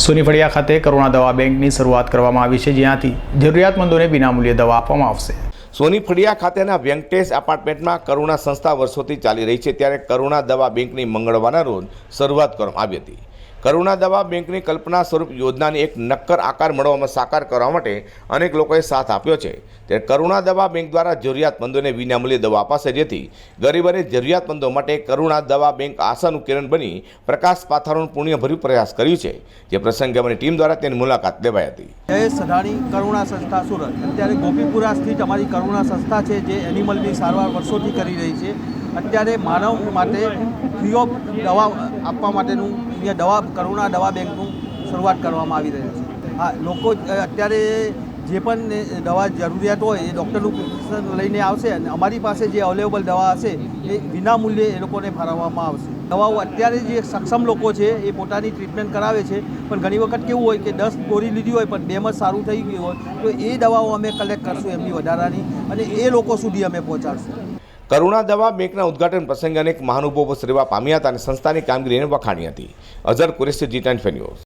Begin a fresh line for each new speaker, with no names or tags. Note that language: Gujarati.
સોનીફળિયા ખાતે કરુણા દવા બેંકની શરૂઆત કરવામાં આવી છે, જ્યાંથી જરૂરિયાતમંદોને વિનામૂલ્યે દવા આપવામાં આવશે.
સોની ફળિયા ખાતેના વેંકટેશ એપાર્ટમેન્ટમાં કરુણા સંસ્થા વર્ષોથી ચાલી રહી છે, ત્યારે કરુણા દવા બેંકની મંગળવારના રોજ શરૂઆત કરવામાં આવી હતી. કરુણા દવા બેંકની કલ્પના સ્વરૂપ યોજનાની એક નક્કર આકાર મળવામાં સાકાર કરવા માટે અનેક લોકોએ સાથ આપ્યો છે. ત્યારે કરુણા દવા બેંક દ્વારા જરૂરિયાતમંદોને વિનામૂલ્યે દવા અપાશે જેથી ગરીબ જરૂરિયાતમંદો માટે કરુણા દવા બેંક આશાનું કિરણ બની પ્રકાશ પાથરોનું પુણ્યભર્યું પ્રયાસ કર્યું છે. જે પ્રસંગે અમારી ટીમ દ્વારા તેની મુલાકાત લેવાઈ હતી.
જયેશ સધાણી કરુણા સંસ્થા સુરત. અત્યારે ગોપીપુરા સ્થિત અમારી કરુણા સંસ્થા છે જે એનિમલની સારવાર વર્ષોથી કરી રહી છે. અત્યારે માનવ માટે ફ્રી ઓફ દવા આપવા માટેનું અહીંયા દવા, કરુણા દવા બેંકનું શરૂઆત કરવામાં આવી રહ્યું છે. હા, લોકો અત્યારે જે પણ દવા જરૂરિયાત હોય એ ડૉક્ટરનું પ્રિસ્ક્રિપ્શન લઈને આવશે અને અમારી પાસે જે અવેલેબલ દવા હશે એ વિનામૂલ્યે એ લોકોને ફાળવવામાં આવશે. દવાઓ અત્યારે જે સક્ષમ લોકો છે એ પોતાની ટ્રીટમેન્ટ કરાવે છે, પણ ઘણી વખત કેવું હોય કે દસ ગોળી લીધી હોય પણ ડેમેજ જ સારું થઈ ગયું હોય તો એ દવાઓ અમે કલેક્ટ કરશું એમની વધારાની અને એ લોકો સુધી અમે પહોંચાડશું.
કરુણા દવા બેંકના ઉદ્ઘાટન પ્રસંગે અનેક મહાનુભાવો સેવા પામ્યા હતા અને સંસ્થાની કામગીરીને વખાણી હતી. અઝર કુરેશી, જી ટેન